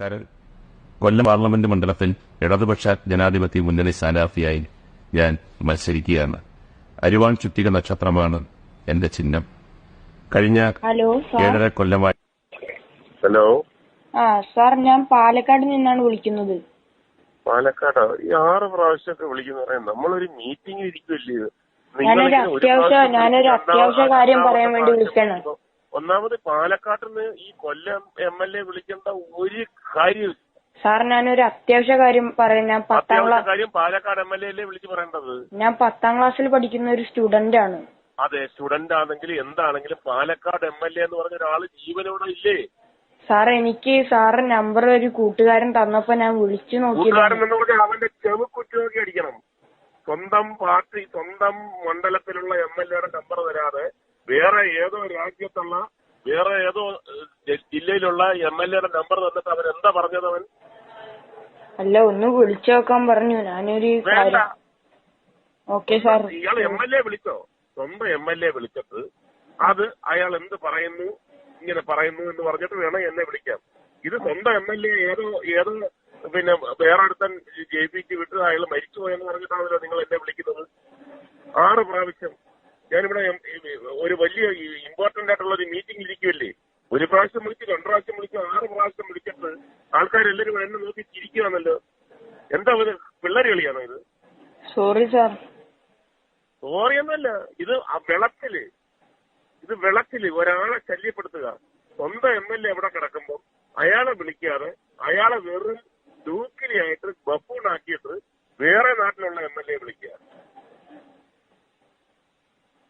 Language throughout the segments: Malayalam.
നമസ്കാരം കൊല്ലം പാർലമെന്റ് മണ്ഡലത്തിൽ ഇടതുപക്ഷ ജനാധിപത്യ മുന്നണി സ്ഥാനാർത്ഥിയായി ഞാൻ മത്സരിക്കുകയാണ്. അരിവാൾ ചുറ്റിക നക്ഷത്രമാണ് എന്റെ ചിഹ്നം. കഴിഞ്ഞ ഏഴര കൊല്ലമായി ഹലോ. ആ സാർ ഞാൻ പാലക്കാട് നിന്നാണ് വിളിക്കുന്നത്. പാലക്കാട്? ഈ ആറ് പ്രാവശ്യമൊക്കെ വിളിക്കുന്ന. പറയാം നമ്മളൊരു മീറ്റിംഗ് ഇരിക്കുമല്ലേ ഇത്? ഞാനൊരു അത്യാവശ്യം ഞാനൊരു അത്യാവശ്യ കാര്യം പറയാൻ വേണ്ടി വിളിക്കുമ്പോ ഒന്നാമത് പാലക്കാട്ടിൽ നിന്ന് ഈ കൊല്ലം എം എൽ എ വിളിക്കേണ്ട ഒരു കാര്യം സാർ ഞാനൊരു അത്യാവശ്യ കാര്യം പറയാം. ഞാൻ പത്താം ക്ലാസ് കാര്യം പാലക്കാട് എം എൽ എ വിളിച്ച് പറയേണ്ടത്? ഞാൻ പത്താം ക്ലാസ്സിൽ പഠിക്കുന്ന ഒരു സ്റ്റുഡന്റ് ആണ്. അതെ സ്റ്റുഡന്റ് ആണെങ്കിലും എന്താണെങ്കിലും പാലക്കാട് എം എൽ എ എന്ന് പറഞ്ഞ ഒരാൾ ജീവനോടെ ഇല്ലേ? സാർ എനിക്ക് സാറ് നമ്പർ ഒരു കൂട്ടുകാരൻ തന്നപ്പോ ഞാൻ വിളിച്ചു കൂട്ടുകാരൻ എന്ന് പറഞ്ഞാൽ അവന്റെ ചെവിക്കുറ്റി കുറ്റുനോക്കി അടിക്കണം. സ്വന്തം പാർട്ടി സ്വന്തം മണ്ഡലത്തിലുള്ള എം എൽ എയുടെ നമ്പർ തരാതെ വേറെ ഏതോ രാജ്യത്തുള്ള വേറെ ഏതോ ജില്ലയിലുള്ള എം എൽ എയുടെ നമ്പർ തന്നിട്ട് അവൻ എന്താ പറഞ്ഞത് അവൻ? അല്ല ഒന്ന് വിളിച്ചു നോക്കാൻ പറഞ്ഞു. ഞാനൊരു വേണ്ട. കാര്യം ഓക്കെ സാർ. ഇയാൾ എം എൽ എ വിളിച്ചോ? സ്വന്തം എം എൽ എ വിളിച്ചിട്ട് അത് അയാൾ എന്ത് പറയുന്നു ഇങ്ങനെ പറയുന്നു എന്ന് പറഞ്ഞിട്ട് വേണം എന്നെ വിളിക്കാം ഇത് സ്വന്തം എം എൽ എ ഏതോ ഏതോ പിന്നെ വേറെ അടുത്തൻ ജയിപ്പിച്ച് വിട്ട് അയാൾ മരിച്ചുപോയെന്ന് പറഞ്ഞിട്ടാണല്ലോ നിങ്ങൾ എന്നെ വിളിക്കുന്നത്. ആറ് പ്രാവശ്യം ഞാനിവിടെ ഒരു വലിയ ഇമ്പോർട്ടന്റ് ആയിട്ടുള്ള ഒരു മീറ്റിംഗ് ഇരിക്കുമല്ലേ ഒരു പ്രാവശ്യം വിളിച്ച് രണ്ടു പ്രാവശ്യം വിളിച്ച് ആറ് പ്രാവശ്യം വിളിച്ചിട്ട് ആൾക്കാരെല്ലാരും എന്നെ നോക്കി ചിരിക്കുകയാണല്ലോ എന്താ ഇത്? പിള്ളേര് കളിയാണോ ഇത്? സോറി സാർ സോറി എന്നല്ല ഇത് ആ വിളക്കിൽ. ഇത് വിളക്കിൽ ഒരാളെ ശല്യപ്പെടുത്തുക. സ്വന്തം എം എൽ എ എവിടെ കിടക്കുമ്പോ അയാളെ വിളിക്കാതെ അയാളെ വെറും ബഫൂൺ ബഫൂണാക്കിയിട്ട് വേറെ നാട്ടിലുള്ള എം എൽ എ വിളിക്കുക.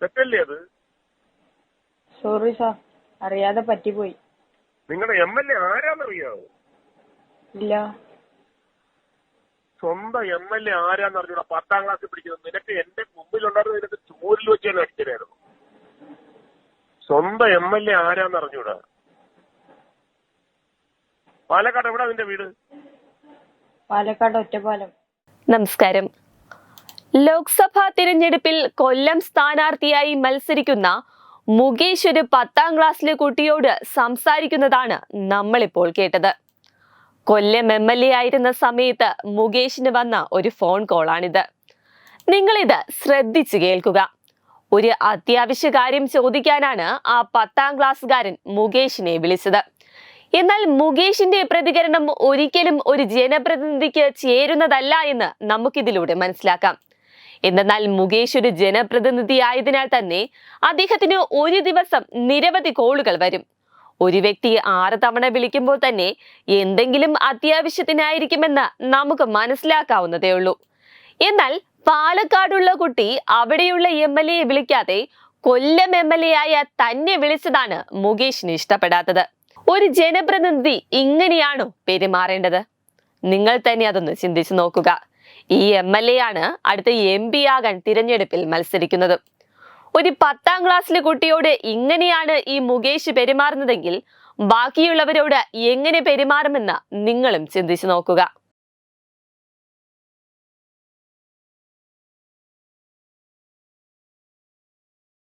തെറ്റല്ലേ അത്? സോറി സാർ അറിയാതെ പറ്റിപ്പോയി. നിങ്ങളുടെ എം എൽ എ ആരാന്നറിയാവോ? ഇല്ല. സ്വന്തം എം എൽ എ ആരാന്ന് അറിഞ്ഞൂടാ പത്താം ക്ലാസ്സിൽ പിടിക്കുന്നത് നിനക്ക് എന്റെ മുമ്പിലുണ്ടായിരുന്നു നിനക്ക് ചൂരിൽ വെച്ച് തന്നെ അടിച്ചതായിരുന്നു സ്വന്തം എം എൽ എ ആരാന്ന് അറിഞ്ഞൂടാ പാലക്കാട് എവിടെ നിന്റെ വീട്? പാലക്കാട് ഒറ്റപ്പാലം. നമസ്കാരം. ലോക്സഭാ തിരഞ്ഞെടുപ്പിൽ കൊല്ലം സ്ഥാനാർത്ഥിയായി മത്സരിക്കുന്ന മുകേഷ് ഒരു പത്താം ക്ലാസ്സിലെ കുട്ടിയോട് സംസാരിക്കുന്നതാണ് നമ്മളിപ്പോൾ കേട്ടത്. കൊല്ലം എം എൽ എ ആയിരുന്ന സമയത്ത് മുകേഷിന് വന്ന ഒരു ഫോൺ കോളാണിത് നിങ്ങളിത് ശ്രദ്ധിച്ചു കേൾക്കുക. ഒരു അത്യാവശ്യ കാര്യം ചോദിക്കാനാണ് ആ പത്താം ക്ലാസ്സുകാരൻ മുകേഷിനെ വിളിച്ചത്. എന്നാൽ മുകേഷിന്റെ പ്രതികരണം ഒരിക്കലും ഒരു ജനപ്രതിനിധിക്ക് ചേരുന്നതല്ല എന്ന് നമുക്കിതിലൂടെ മനസ്സിലാക്കാം. എന്തെന്നാൽ മുകേഷ് ഒരു ജനപ്രതിനിധി ആയതിനാൽ തന്നെ അദ്ദേഹത്തിന് ഒരു ദിവസം നിരവധി കോളുകൾ വരും. ഒരു വ്യക്തി ആറ് തവണ വിളിക്കുമ്പോൾ തന്നെ എന്തെങ്കിലും അത്യാവശ്യത്തിനായിരിക്കുമെന്ന് നമുക്ക് മനസ്സിലാക്കാവുന്നതേ ഉള്ളൂ. എന്നാൽ പാലക്കാടുള്ള കുട്ടി അവിടെയുള്ള എം എൽ എയെ വിളിക്കാതെ കൊല്ലം എം എൽ എ ആയ തന്നെ വിളിച്ചതാണ് മുകേഷിന് ഇഷ്ടപ്പെടാത്തത്. ഒരു ജനപ്രതിനിധി ഇങ്ങനെയാണോ പെരുമാറേണ്ടത്? നിങ്ങൾ തന്നെ അതൊന്ന് ചിന്തിച്ചു നോക്കുക. ഈ എം എൽ എ ആണ് അടുത്ത എം പി ആകാൻ തിരഞ്ഞെടുപ്പിൽ മത്സരിക്കുന്നത്. ഒരു പത്താം ക്ലാസ്സിലെ കുട്ടിയോട് ഇങ്ങനെയാണ് ഈ മുകേഷ് പെരുമാറുന്നതെങ്കിൽ ബാക്കിയുള്ളവരോട് എങ്ങനെ പെരുമാറുമെന്ന് നിങ്ങളും ചിന്തിച്ചു നോക്കുക.